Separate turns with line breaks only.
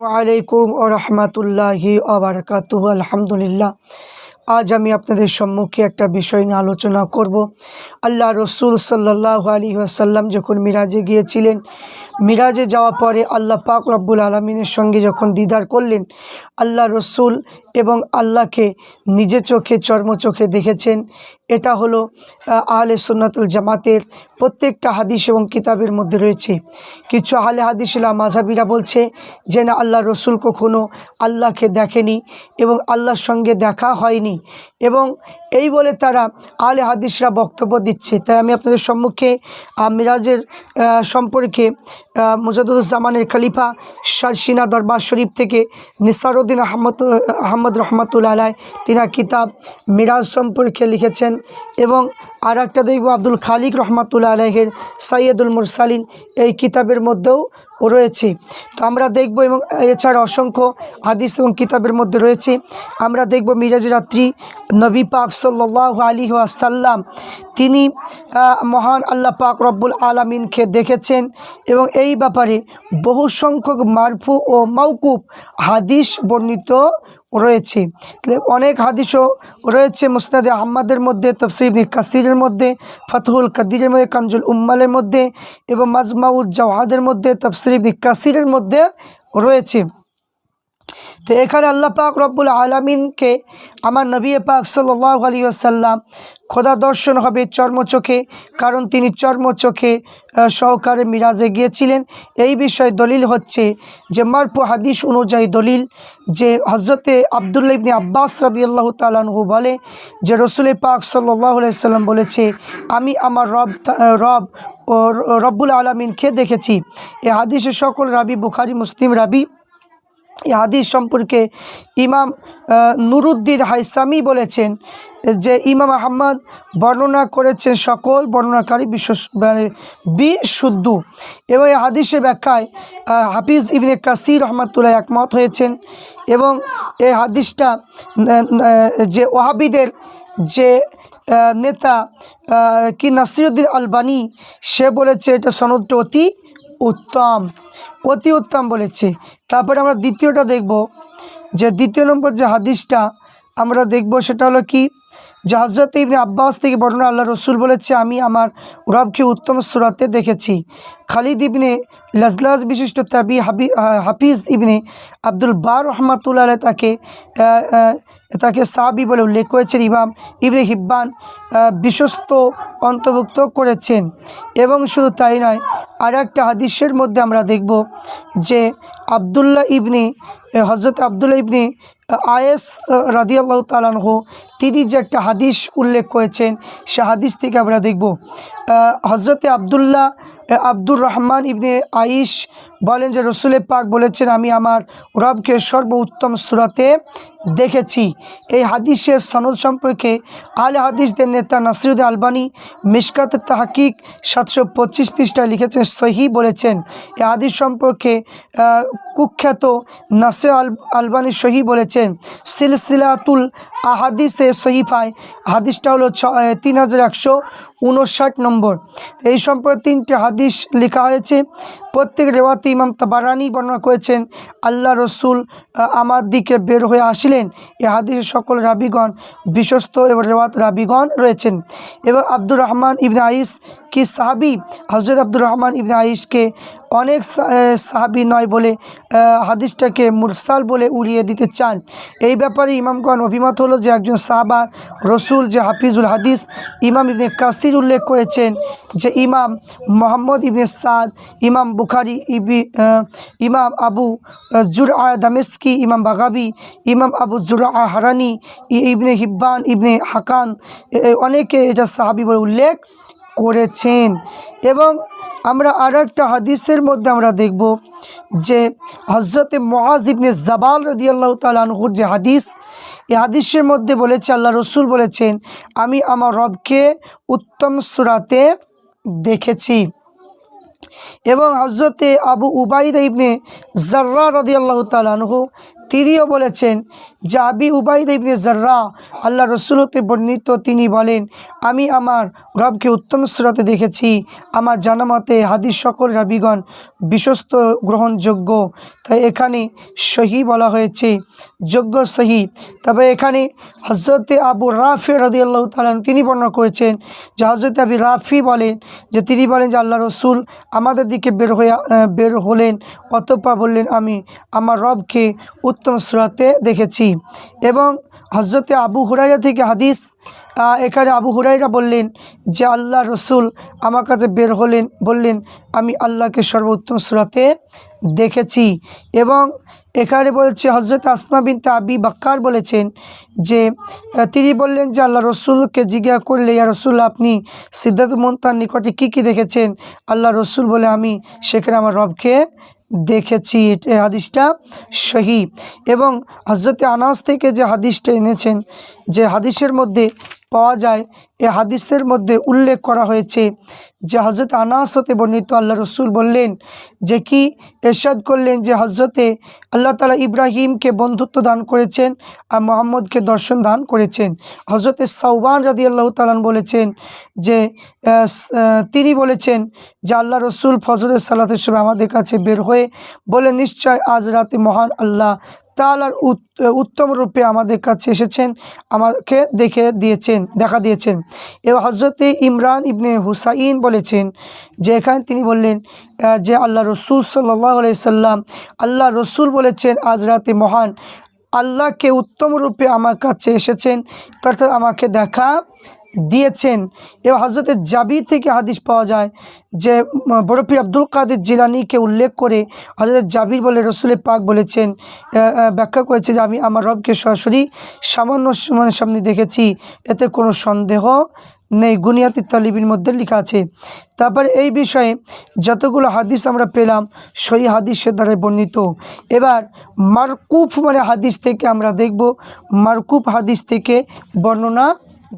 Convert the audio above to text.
ওয়ালাইকুম ও রহমতুল্লাহি আবরকাতুহ আলহামদুলিল্লাহ। আজ আমি আপনাদের সম্মুখে একটা বিষয় নিয়ে আলোচনা করব। আল্লাহ রসুল সাল্লাহ আলী আসাল্লাম যখন মিরাজে গিয়েছিলেন, মিরাজে যাওয়ার পরে আল্লাহ পাক রব্বুল আলমিনের সঙ্গে যখন দিদার করলেন, আল্লাহ রসুল এবং আল্লাহকে নিজে চোখে চর্ম চোখে দেখেছেন। এটা হলো আহ, আহলে সুন্নাতুল জামাতের প্রত্যেকটা হাদিস এবং কিতাবের মধ্যে রয়েছে। কিছু আহলে হাদিসিলা মাঝাবিরা বলছে যে না আল্লাহ রসুল কখনো আল্লাহকে দেখেনি এবং আল্লাহর সঙ্গে দেখা হয়নি এবং এই বলে তারা আহলে হাদিসরা বক্তব্য দিচ্ছে। তাই আমি আপনাদের সম্মুখে মিরাজের সম্পর্কে মুজাদুজ্জামানের খালিফা শারসিনা দরবার শরীফ থেকে নিসারুদ্দিন আহমদ আহমদ রহমতুল্লা আলাই তিনা কিতাব মিরাজ সম্পর্কে লিখেছেন এবং আর একটা দেখব আব্দুল খালিক রহমতুল্লা আলাহের সাইয়দুল মুরসালিন এই কিতাবের মধ্যেও রয়েছে। তো আমরা দেখব এবং এছাড়া অসংখ্য হাদিস এবং কিতাবের মধ্যে রয়েছে। আমরা দেখব মিরাজ রাত্রি, নবী পাক সাল্লাহ আলী আসাল্লাম তিনি মহান আল্লাহ পাক রব্বুল আলমিনকে দেখেছেন এবং এই ব্যাপারে বহু সংখ্যক মারফু ও মাউকুব হাদিস বর্ণিত রয়েছে। অনেক হাদিসও রয়েছে মুসনাদে আহম্মদের মধ্যে, তফসির কাসিরের মধ্যে, ফাতহুল কাদিরের মধ্যে, কানজুল উম্মালের মধ্যে এবং মাজমাউল মধ্যে, তফসির ইবনে কাসিরের মধ্যে রয়েছে। তো এখানে আল্লাহ পাক রব্বুল আলমিনকে আমার নবী পাক সাল্লাহ আলী আসাল্লাম খোদা দর্শন হবে চর্মচোখে কারণ তিনি চর্মচোখে সহকারে মিরাজে গিয়েছিলেন। এই বিষয়ে দলিল হচ্ছে যে মারফু হাদিস অনুযায়ী দলিল যে হজরতে আবদুল্লা ইবনে আব্বাস রাদি আল্লাহ তালানহু বলে যে রসুল পাক সাল্লাহ সাল্লাম বলেছে, আমি আমার রব রব ও রব্বুল আলমিনকে দেখেছি। এ হাদিসের সকল রাবি, বুখারি, মুসলিম রাবি এই হাদিস সম্পর্কে ইমাম নুরুদ্দিন হাইসামি বলেছেন যে ইমাম আহম্মদ বর্ণনা করেছেন সকল বর্ণনাকারী বিশ্ব মানে বিশুদ্ধ। এবং এই হাদিসের ব্যাখ্যায় হাফিজ ইবনে কাসির রহমতুল্লাহ একমত হয়েছেন এবং এই হাদিসটা যে ওহাবিদের যে নেতা কি নাসিরুদ্দিন আলবানি, সে বলেছে এটা সনদটা অতি উত্তম, অতি উত্তম বলেছে। তারপরে আমরা দ্বিতীয়টা দেখব। যে দ্বিতীয় নম্বর যে হাদিসটা আমরা দেখব সেটা হলো কি? যে হজরত ইবনে আব্বাস থেকে বর্ণনা আল্লাহ রসুল বলেছে, আমি আমার রবকে উত্তম সুরাতে দেখেছি। খালিদ ইবনে লজলাজ বিশিষ্ট তাবি হাবি হাফিজ ইবনে আব্দুল বার রহমাতুল্লাহ তাকে তাকে সাহাবি বলে উল্লেখ করেছেন। ইমাম ইবনে হিব্বান বিশ্বস্ত অন্তর্ভুক্ত করেছেন। এবং শুধু তাই নয় আর একটা হাদিসের মধ্যে আমরা দেখব যে আবদুল্লাহ ইবনি হজরত আবদুল্লাহ ইবনি আয়েস রাদিয়াল্লাহ তালানহ তিনি যে একটা হাদিস উল্লেখ করেছেন, সে হাদিস থেকে আমরা দেখব। হজরতে আবদুল্লাহ আব্দুর রহমান ইবনে আইস বলেন যে রসুলের পাক বলেছেন, আমি আমার রবকে সর্বোত্তম সুরাতে দেখেছি। এই হাদিসের সনদ সম্পর্কে আলে হাদিসদের নেতা নাসিরুদ্দিন আলবানি মিসকাত তাহাকিক সাতশো পঁচিশ পৃষ্ঠায় লিখেছেন, সহি বলেছেন। এই হাদিস সম্পর্কে কুখ্যাত নাসির আল, আলবানি সহি বলেছেন, সিলসিলাতুল আহাদিসে সহিফায়। হাদিসটা হলো ছ তিন হাজার একশো উনষাট নম্বর। এই সম্পর্কে তিনটে হাদিস লেখা হয়েছে। প্রত্যেক রেওয়াতে ইমাম তাবারানি বর্ণনা করেছেন, আল্লাহ রসুল আমার দিকে বের হয়ে আসিলেন। এ হাদিসের সকল রাবিগণ বিশ্বস্ত এবং রেওয়াত রাবিগণ রয়েছেন। এবং আব্দুর রহমান ইবনে আইস, কি সাহাবি? হজরত আব্দুর রহমান ইবনে আইসকে অনেক সাহাবি নয় বলে হাদিসটাকে মুরসাল বলে উড়িয়ে দিতে চান। এই ব্যাপারে ইমামগণ অভিমত হলো যে একজন সাহাবা, রসুল যে হাফিজুল হাদিস, ইমাম ইবনে কাসির উল্লেখ করেছেন যে ইমাম মোহাম্মদ ইবনে সাদ, ইমাম বুখারি ইবি ইমাম আবু জুর দামেস্কি, ইমাম বাগাবি, ইমাম আবু জুরা হারানি, ই- ইবনে হিব্বান, ইবনে হাকান অনেকে এটা সাহাবি বলে উল্লেখ। করেছেন। এবং আমরা আর একটা হাদিসের মধ্যে আমরা দেখব যে হজরতে মহাজ ইবনে জাবাল রদি আল্লাহ তালহুর যে হাদিস এই হাদিসের মধ্যে বলেছে, আল্লাহ রসুল বলেছেন, আমি আমার রবকে উত্তম সুরাতে দেখেছি। এবং হজরতে আবু উবাইদ ইবনে জার্রা রদি আল্লাহ তালানহু তিনিও বলেছেন আবি উবাইদ ইবনে জার্রা, আল্লাহ রসুলতে বর্ণিত, তিনি বলেন, আমি আমার রবকে উত্তম স্রোতে দেখেছি। আমার জানা মতে হাদিস সকল রাবিগণ বিশ্বস্ত গ্রহণযোগ্য। তাই এখানে সহি বলা হয়েছে, যোগ্য সহি। তবে এখানে হজরতে আবু রাফি রদি আল্লাহ তালান তিনি বর্ণনা করেছেন যে হজরত আবি রাফি বলেন যে তিনি বলেন যে আল্লাহ রসুল আমাদের দিকে বের হয়ে বের হলেন। অতঃপর বললেন, আমি আমার রবকে উত্তম স্রোতে দেখেছি। এবং হজরতে আবু হুরাইরা থেকে হাদিস এখানে আবু হুরাইরা বললেন যে, আল্লাহ রসুল আমার কাছে বের হলেন, বললেন, আমি আল্লাহকে সর্বোত্তম সুরাতে দেখেছি। এবং এখানে বলছে হজরত আসমা বিনতে আবি বাক্কার বলেছেন যে তিনি বললেন যে, আল্লাহ রসুলকে জিজ্ঞাসা করলে, ইয়া রসুল আপনি সিদ্ধার্থ মন্তার নিকটে কী কী দেখেছেন? আল্লাহ রসুল বলে, আমি সেখানে আমার রবকে দেখেছি এই হাদিসটা সহি। এবং হজরতে আনাস থেকে যে হাদিসটা এনেছেন যে হাদিসের মধ্যে পাওয়া যায়, এ হাদিসের মধ্যে উল্লেখ করা হয়েছে যে হজরত আনাস হতে বর্ণিত আল্লাহ রসুল বললেন যে কি এরশাদ করলেন যে হজরতে আল্লাহ তালা ইব্রাহিমকে বন্ধুত্ব দান করেছেন আর মোহাম্মদকে দর্শন দান করেছেন। হজরতে সাউবান রাদি আল্লাহ তালান বলেছেন যে তিনি বলেছেন যে আল্লাহ রসুল ফজরের সালাতের সময় আমাদের কাছে বের হয়ে বলে, নিশ্চয় আজ রাতে মহান আল্লাহ তালার উত্তম রূপে আমাদের কাছে এসেছেন, আমাকে দেখে দিয়েছেন, দেখা দিয়েছেন। এবং হজরতে ইমরান ইবনে হুসাইন বলেছেন যে এখানে তিনি বললেন যে আল্লাহ রসুল সাল্লাহ সাল্লাম, আল্লাহ রসুল বলেছেন, আজ রাতে মহান আল্লাহকে উত্তম রূপে আমার কাছে এসেছেন, অর্থাৎ আমাকে দেখা দিয়েছেন। এবং হজরতের জাবির থেকে হাদিস পাওয়া যায় যে বরফি আব্দুল কাদের জিলানিকে উল্লেখ করে হজরত জাবির বলে রসুলের পাক বলেছেন ব্যাখ্যা করেছে যে, আমি আমার রবকে সরাসরি সামান্য সময়ের সামনে দেখেছি। এতে কোনো সন্দেহ নেই। গুনিয়াতি তালিবির মধ্যে লেখা আছে। তারপরে এই বিষয়ে যতগুলো হাদিস আমরা পেলাম সেই হাদিসের দ্বারা বর্ণিত। এবার মারকুফ মানে হাদিস থেকে আমরা দেখব, মারকুফ হাদিস থেকে বর্ণনা